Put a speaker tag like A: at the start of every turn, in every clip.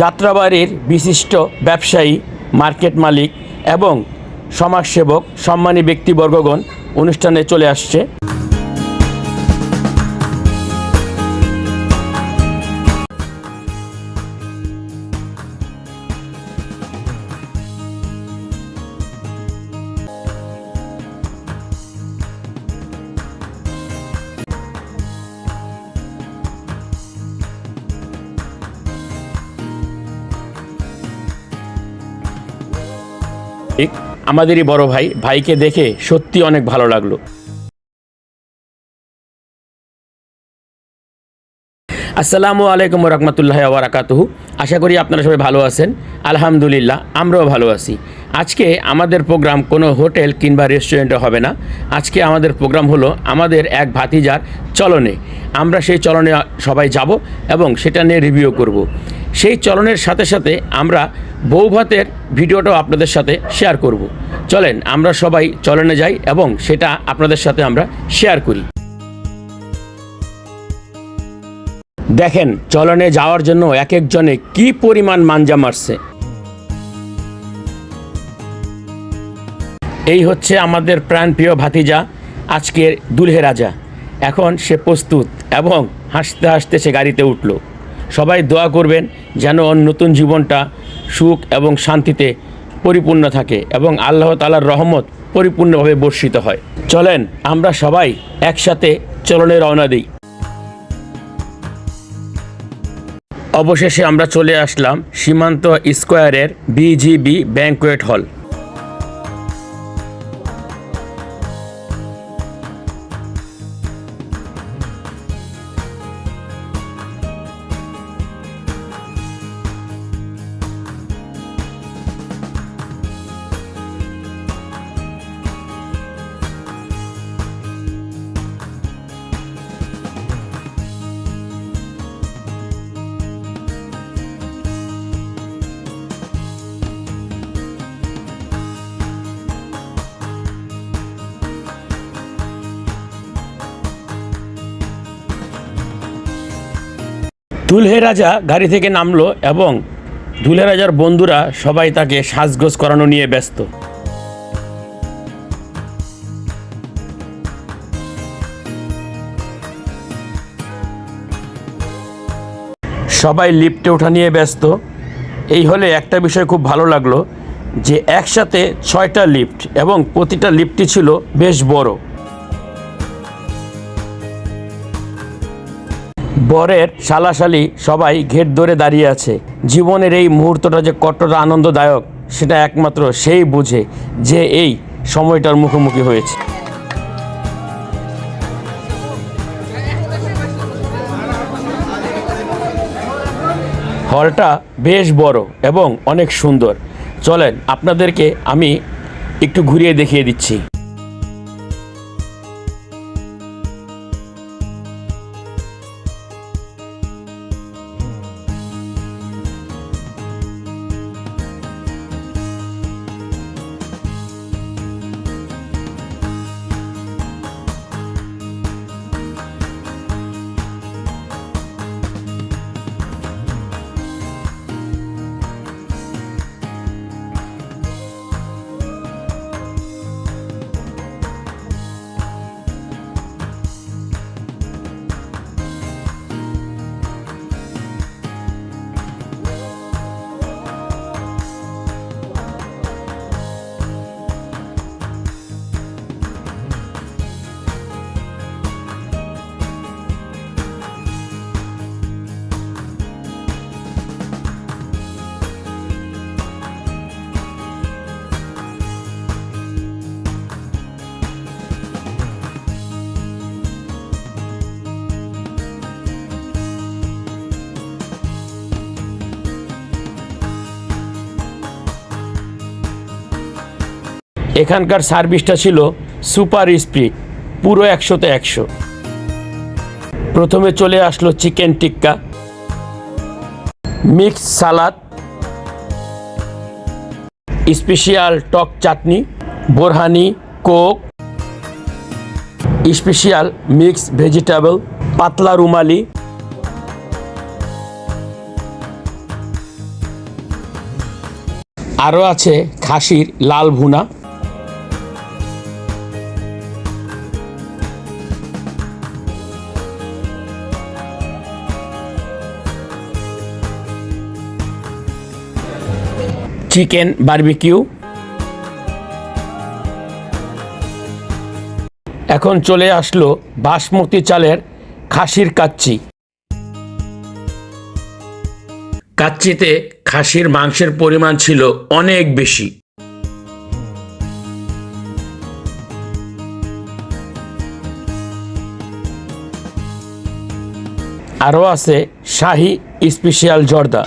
A: যাত্রাবাড়ির বিশিষ্ট ব্যবসায়ী মার্কেট মালিক এবং সমাজসেবক সম্মানী ব্যক্তিবর্গগণ অনুষ্ঠানে চলে আসছে। আমাদেরই বড় ভাই, ভাইকে দেখে সত্যি অনেক ভালো লাগল। আসসালামু আলাইকুম রহমতুল্লাহ ওবরাকাতুহু আশা করি আপনারা সবাই ভালো আছেন। আলহামদুলিল্লাহ, আমরাও ভালো আছি। আজকে আমাদের প্রোগ্রাম কোনো হোটেল কিংবা রেস্টুরেন্টে হবে না। আজকে আমাদের প্রোগ্রাম হলো আমাদের এক ভাতিজার চলনে। আমরা সেই চলনে সবাই যাব এবং সেটা নিয়ে রিভিউ করব। সেই চলনের সাথে সাথে আমরা বৌভাতের ভিডিওটাও আপনাদের সাথে শেয়ার করব। চলেন, আমরা সবাই চলনে যাই এবং সেটা আপনাদের সাথে আমরা শেয়ার করি। দেখেন, চলনে যাওয়ার জন্য এক একজনে কি পরিমাণ মাঞ্জা মারছে। এই হচ্ছে আমাদের প্রাণপ্রিয় ভাতিজা, আজকের দুলহে রাজা। এখন সে প্রস্তুত এবং হাসতে হাসতে সে গাড়িতে উঠল। সবাই দোয়া করবেন যেন নতুন জীবনটা সুখ এবং শান্তিতে পরিপূর্ণ থাকে এবং আল্লাহ তালার রহমত পরিপূর্ণভাবে বর্ষিত হয়। চলেন, আমরা সবাই একসাথে চলনে রওনা দিই। অবশেষে আমরা চলে আসলাম সীমান্ত স্কোয়ারের বিজিবি ব্যাংকোয়েট হল। দুলহে রাজা গাড়ি থেকে নামলো এবং দুলহে রাজার বন্ধুরা সবাই তাকে সাজগোজ করানো নিয়ে ব্যস্ত। সবাই লিফটে ওঠা নিয়ে ব্যস্ত। এই হলে একটা বিষয় খুব ভালো লাগল যে একসাথে ছয়টা লিফট এবং প্রতিটা লিফটই ছিল বেশ বড়। বরের শালাশালি সবাই ঘের ধরে দাঁড়িয়ে আছে। জীবনের এই মুহূর্তটা যে কতটা আনন্দদায়ক, সেটা একমাত্র সেই বুঝে যে এই সময়টার মুখোমুখি হয়েছে। হলটা বেশ বড় এবং অনেক সুন্দর। চলেন, আপনাদেরকে আমি একটু ঘুরিয়ে দেখিয়ে দিচ্ছি। এখানকার সার্ভিসটা ছিল সুপার স্পিড পুরো একশোতে একশো। প্রথমে চলে আসলো chicken tikka mix salad special টক chutney, borhani, Coke special mix vegetable, পাতলা রুমালি। আরও আছে খাসির লাল ভুনা। Chicken barbecue. এখন চলে আসলো বাসমতি চালের খাসির কাচ্চি। কাচ্চিতে খাসির মাংসের পরিমাণ ছিল অনেক বেশি। আরও আছে Shahi special zarda.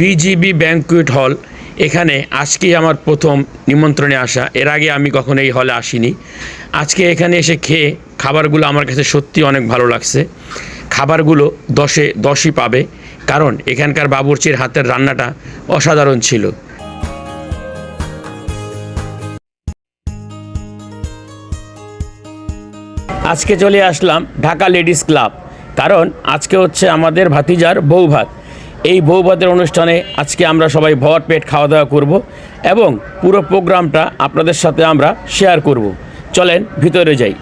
A: BGB banquet hall. এখানে আজকেই আমার প্রথম নিমন্ত্রণে আসা। এর আগে আমি কখনো এই হলে আসিনি। আজকে এখানে এসে খেয়ে খাবারগুলো আমার কাছে সত্যি অনেক ভালো লাগছে। খাবারগুলো দশে দশই পাবে। কারণ এখানকার বাবুর্চির হাতের রান্নাটা অসাধারণ ছিল। আজকে চলে আসলাম ঢাকা লেডিস ক্লাব। কারণ আজকে হচ্ছে আমাদের ভাতিজার বৌভাত এই বৌভাতের অনুষ্ঠানে আজকে আমরা সবাই ভর পেট খাওয়া দাওয়া করব এবং পুরো প্রোগ্রামটা আপনাদের সাথে আমরা শেয়ার করব। চলেন ভিতরে যাই।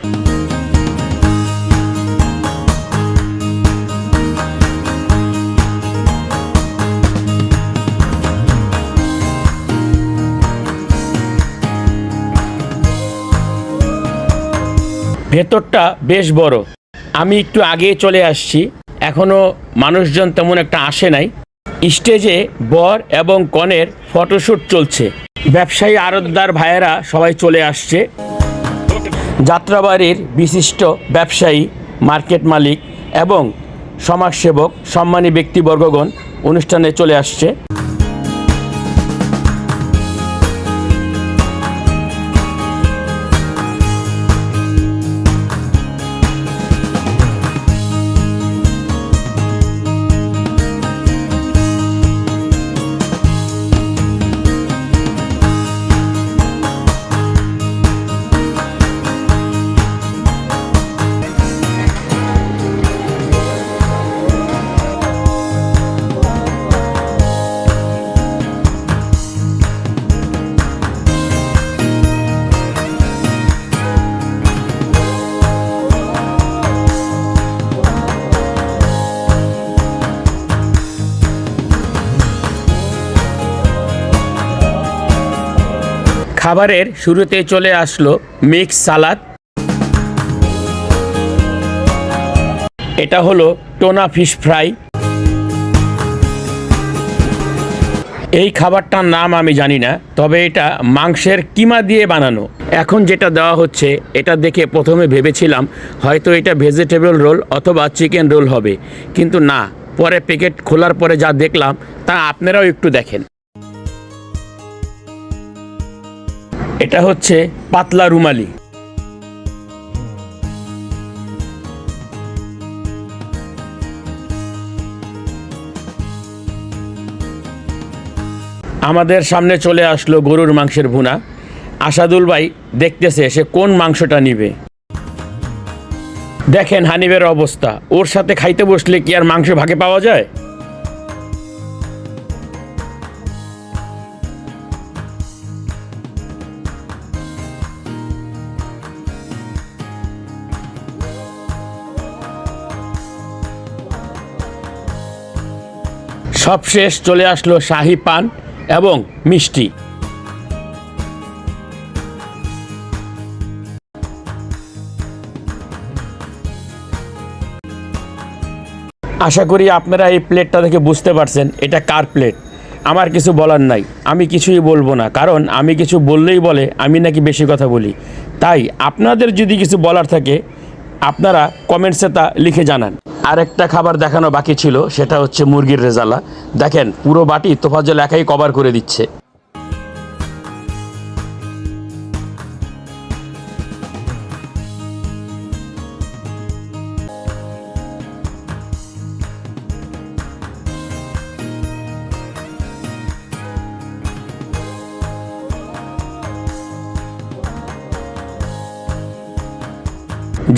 A: ভেতরটা বেশ বড়। আমি একটু আগে চলে আসছি। এখনও মানুষজন তেমন একটা আসে নাই। স্টেজে বর এবং কনের ফটোশ্যুট চলছে। ব্যবসায়ী আরতদার ভাইয়েরা সবাই চলে আসছে। যাত্রাবাড়ির বিশিষ্ট ব্যবসায়ী, মার্কেট মালিক এবং সমাজসেবক, সম্মানী ব্যক্তিবর্গগণ অনুষ্ঠানে চলে আসছে। খাবারের শুরুতে চলে আসলো মিক্স সালাদ। এটা হলো টোনা ফিশ ফ্রাই। এই খাবারটার নাম আমি জানি না, তবে এটা মাংসের কিমা দিয়ে বানানো। এখন যেটা দেওয়া হচ্ছে, এটা দেখে প্রথমে ভেবেছিলাম হয়তো এটা ভেজিটেবল রোল অথবা চিকেন রোল হবে, কিন্তু না, পরে প্যাকেট খোলার পরে যা দেখলাম, তা আপনারাও একটু দেখেন। এটা হচ্ছে পাতলা রুমালি। আমাদের সামনে চলে আসলো গরুর মাংসের ভুনা। আসাদুল ভাই দেখতেছে সে কোন মাংসটা নিবে। দেখেন হানিবের অবস্থা। ওর সাথে খাইতে বসলে কি আর মাংস ভাগে পাওয়া যায়? সবশেষ চলে আসলো শাহি পান এবং মিষ্টি। আশা করি আপনারা এই প্লেটটা দেখে বুঝতে পারছেন, এটা কার প্লেট? আমার কিছু বলার নাই, আমি কিছুই বলব না, কারণ আমি কিছু বললেই বলে, আমি নাকি বেশি কথা বলি। তাই আপনাদের যদি কিছু বলার থাকে আপনারা কমেন্টসে তা লিখে জানান। আরেকটা খাবার দেখানো বাকি ছিল, সেটা হচ্ছে মুরগির রেজালা। দেখেন, পুরো বাটি তোফাজল একাই কভার করে দিচ্ছে।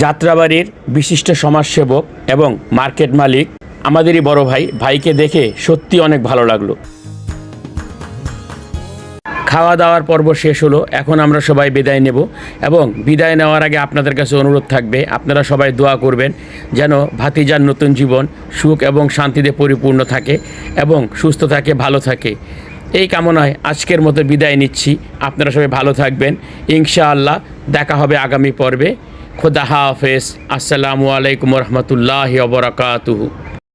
A: যাত্রাবাড়ির বিশিষ্ট সমাজসেবক এবং মার্কেট মালিক আমাদেরই বড় ভাই ভাইকে দেখে সত্যি অনেক ভালো লাগল। খাওয়া দাওয়ার পর্ব শেষ হলো, এখন আমরা সবাই বিদায় নেব এবং বিদায় নেওয়ার আগে আপনাদের কাছে অনুরোধ থাকবে, আপনারা সবাই দোয়া করবেন যেন ভাতিজার নতুন জীবন সুখ এবং শান্তিতে পরিপূর্ণ থাকে এবং সুস্থ থাকে, ভালো থাকে। এই কামনায় আজকের মতো বিদায় নিচ্ছি, আপনারা সবাই ভালো থাকবেন, ইনশাআল্লাহ দেখা হবে আগামী পর্বে। খোদা হাফেজ। আসসালামু আলাইকুম রহমতুল্লাহ বরকাতুহু।